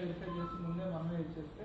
Verify చేసి ముందే మనమే ఇచ్చేస్తే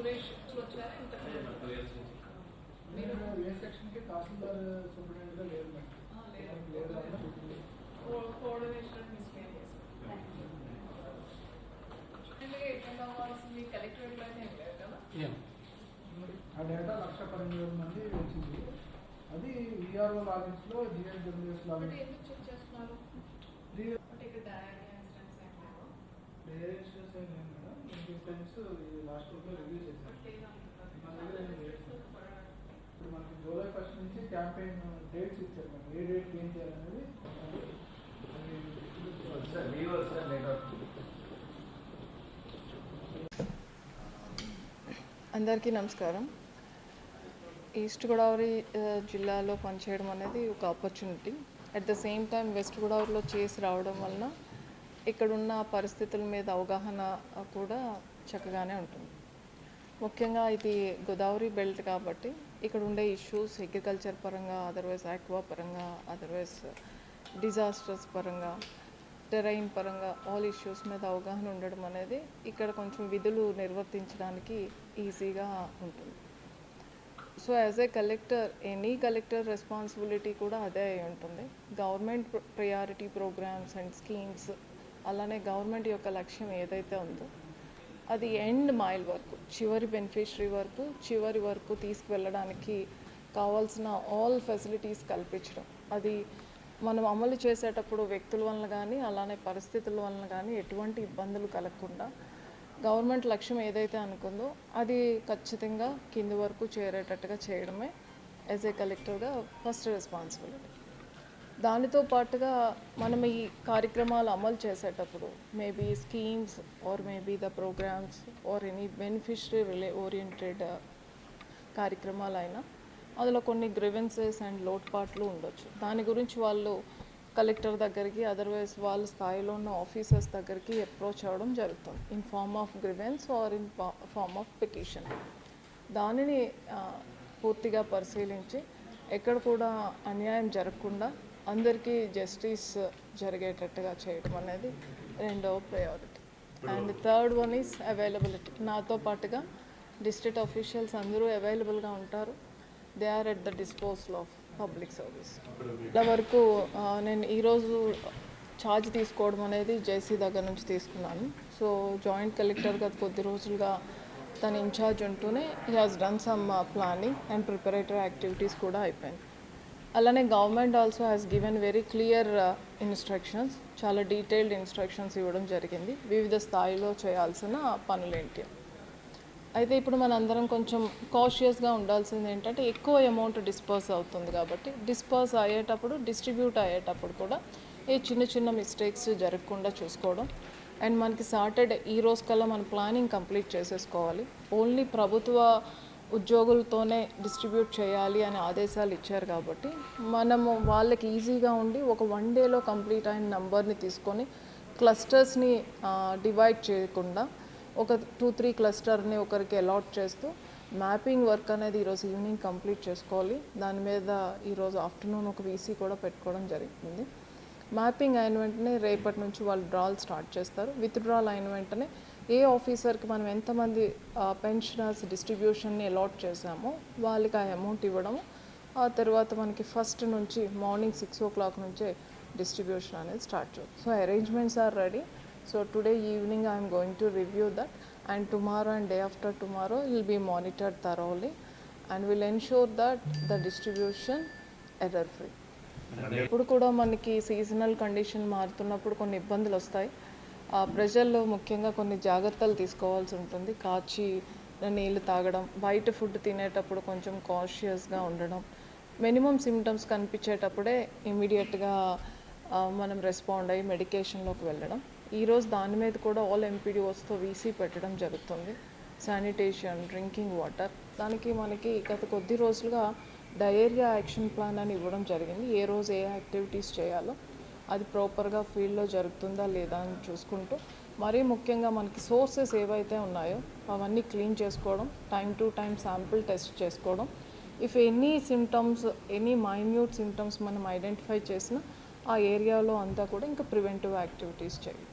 సురేష్ వచ్చారా? ఇంత మీరు ఏ సెక్షన్కి తహసీల్దార్ సూపరింటెండెంట్గా లేరు మేడం. లేదు. లేదు కోఆర్డినేషన్ మిస్కేన్ చేశారు ఎందుకంటే ఎక్కడ కావాల్సింది? కలెక్టరేట్లోనే ఏం లేదు కదా? ఆ డేటా లక్ష పన్నెండు వేల మంది వచ్చింది. అది విఆర్ఓ లాగిన్స్లో జిఎన్డబ్ల్యూఎస్ బట్ లాగిన్ ఎందుకు చెక్ చేస్తున్నారు? బట్ ఇక్కడ డయాగ్రామ్స్ ఏం లేవు రిజిస్టర్స్ ఏం లేదు. టైమ్స్ లాస్ట్ వీక్లో రివ్యూ మన దగ్గర. ఇప్పుడు మనకి జూలై ఫస్ట్ నుంచి క్యాంపెయిన్ డేట్స్ ఇచ్చారు మేడం ఏ డేట్ ఏం చేయాలనేది అందరికీ నమస్కారం. ఈస్ట్ గోదావరి ఆ, జిల్లాలో పనిచేయడం అనేది ఒక opportunity at the same time west గోదావరిలో చేసి రావడం వలన ఇక్కడున్న పరిస్థితుల మీద అవగాహన కూడా చక్కగానే ఉంటుంది. ముఖ్యంగా ఇది గోదావరి బెల్ట్ కాబట్టి ఇక్కడ ఉండే ఇష్యూస్ అగ్రికల్చర్ పరంగా అదర్వైజ్ ఆక్వా పరంగా అదర్వైజ్ డిజాస్టర్స్ పరంగా టెరైన్ పరంగా ఆల్ ఇష్యూస్ మీద అవగాహన ఉండడం అనేది ఇక్కడ కొంచెం విధులు నిర్వర్తించడానికి ఈజీగా ఉంటుంది. So as a collector any collector responsibility కూడా అదే అయి ఉంటుంది. Government priority programs and schemes అలానే గవర్నమెంట్ యొక్క లక్ష్యం ఏదైతే ఉందో అది ఎండ్ మైల్ వరకు చివరి బెనిఫిషరీ వరకు చివరి వరకు తీసుకువెళ్ళడానికి కావాల్సిన ఆల్ ఫెసిలిటీస్ కల్పించడం. అది మనం అమలు చేసేటప్పుడు వ్యక్తుల వలన కానీ అలానే పరిస్థితుల వలన కానీ ఎటువంటి ఇబ్బందులు కలగకుండా గవర్నమెంట్ లక్ష్యం ఏదైతే అనుకుందో అది ఖచ్చితంగా కింది వరకు చేరేటట్టుగా చేయడమే యాజ్ ఏ కలెక్టర్గా ఫస్ట్ రెస్పాన్సిబిలిటీ దానితో పాటుగా మనం ఈ కార్యక్రమాలు అమలు చేసేటప్పుడు maybe schemes or maybe the programs or any beneficiary relay oriented కార్యక్రమాలైనా అందులో కొన్ని గ్రివెన్సెస్ అండ్ లోటుపాట్లు ఉండొచ్చు. దాని గురించి వాళ్ళు కలెక్టర్ దగ్గరికి అదర్వైజ్ వాళ్ళ స్థాయిలో ఉన్న ఆఫీసర్స్ దగ్గరికి అప్రోచ్ అవ్వడం జరుగుతుంది. In form of grievance or in form of petition దానిని uh, పూర్తిగా పరిశీలించి ఎక్కడ కూడా అన్యాయం జరగకుండా అందరికీ జస్టిస్ జరిగేటట్టుగా చేయడం అనేది రెండవ priority and third one is availability నాతో పాటుగా డిస్ట్రిక్ట్ అఫీషియల్స్ అందరూ అవైలబుల్గా ఉంటారు. They are at the disposal of public service ఇలా వరకు నేను ఈరోజు ఛార్జ్ తీసుకోవడం అనేది జేసీ దగ్గర నుంచి తీసుకున్నాను. సో జాయింట్ కలెక్టర్గా కొద్ది రోజులుగా తన ఇన్ఛార్జ్ ఉంటూనే he has done some planning and preparatory activities కూడా అయిపోయింది అలానే government also has given very clear instructions చాలా డీటెయిల్డ్ ఇన్స్ట్రక్షన్స్ ఇవ్వడం జరిగింది. వివిధ స్థాయిలో చేయాల్సిన పనులేంటి? అయితే ఇప్పుడు మనందరం కొంచెం కాషియస్గా ఉండాల్సింది ఏంటంటే ఎక్కువ అమౌంట్ డిస్పర్స్ అవుతుంది కాబట్టి డిస్పర్స్ అయ్యేటప్పుడు డిస్ట్రిబ్యూట్ అయ్యేటప్పుడు కూడా ఏ చిన్న చిన్న మిస్టేక్స్ జరగకుండా చూసుకోవడం. అండ్ మనకి సాటర్డే ఈ రోజు కల్లా మన ప్లానింగ్ కంప్లీట్ చేసేసుకోవాలి. ఓన్లీ ప్రభుత్వ ఉద్యోగులతోనే డిస్ట్రిబ్యూట్ చేయాలి అనే ఆదేశాలు ఇచ్చారు కాబట్టి మనము వాళ్ళకి ఈజీగా ఉండి ఒక వన్ డేలో కంప్లీట్ అయిన నెంబర్ని తీసుకొని క్లస్టర్స్ని డివైడ్ చేయకుండా ఒక టూ త్రీ క్లస్టర్ని ఒకరికి అలాట్ చేస్తూ మ్యాపింగ్ వర్క్ అనేది ఈరోజు ఈవినింగ్ కంప్లీట్ చేసుకోవాలి. దాని మీద ఈరోజు ఆఫ్టర్నూన్ ఒక వీసీ కూడా పెట్టుకోవడం జరుగుతుంది. మ్యాపింగ్ అయిన వెంటనే రేపటి నుంచి వాళ్ళు డ్రాల్ స్టార్ట్ చేస్తారు. విత్ డ్రాల్ అయిన వెంటనే ఏ ఆఫీసర్కి మనం ఎంతమంది పెన్షనర్స్ డిస్ట్రిబ్యూషన్ని అలాట్ చేసామో వాళ్ళకి ఆ అమౌంట్ ఇవ్వడము ఆ తర్వాత మనకి ఫస్ట్ నుంచి మార్నింగ్ సిక్స్ ఓ క్లాక్ నుంచే డిస్ట్రిబ్యూషన్ అనేది స్టార్ట్ చేస్తుంది so arrangements are ready. So today evening I'm going to review that. And tomorrow and day after tomorrow will be monitored thoroughly and will ensure that the distribution error free. ఇప్పుడు కూడా మనకి seasonal condition మారుతున్నప్పుడు కొన్ని ఇబ్బందులు వస్తాయి ప్రజల్లో ముఖ్యంగా కొన్ని జాగ్రత్తలు తీసుకోవాల్సి ఉంటుంది. కాచి నీళ్ళు తాగడం బయట ఫుడ్ తినేటప్పుడు కొంచెం కాషియస్గా ఉండడం మినిమం సిమ్టమ్స్ కనిపించేటప్పుడే ఇమీడియట్గా మనం రెస్పాండ్ అయ్యి మెడికేషన్లోకి వెళ్ళడం. ఈరోజు దాని మీద కూడా ఆల్ ఎంపీడీఓస్తో వీసీ పెట్టడం జరుగుతుంది. శానిటేషన్ డ్రింకింగ్ వాటర్ దానికి మనకి గత కొద్ది రోజులుగా డయేరియా యాక్షన్ ప్లాన్ అని ఇవ్వడం జరిగింది. ఏ రోజు ఏ యాక్టివిటీస్ చేయాలో అది ప్రాపర్గా ఫీల్డ్లో జరుగుతుందా లేదా అని చూసుకుంటూ మరీ ముఖ్యంగా మనకి సోర్సెస్ ఏవైతే ఉన్నాయో అవన్నీ క్లీన్ చేసుకోవడం time to time sample test చేసుకోవడం. If any symptoms any minute symptoms మనం ఐడెంటిఫై చేసిన ఆ ఏరియాలో అంతా కూడా ఇంకా ప్రివెంటివ్ యాక్టివిటీస్ చేయాలి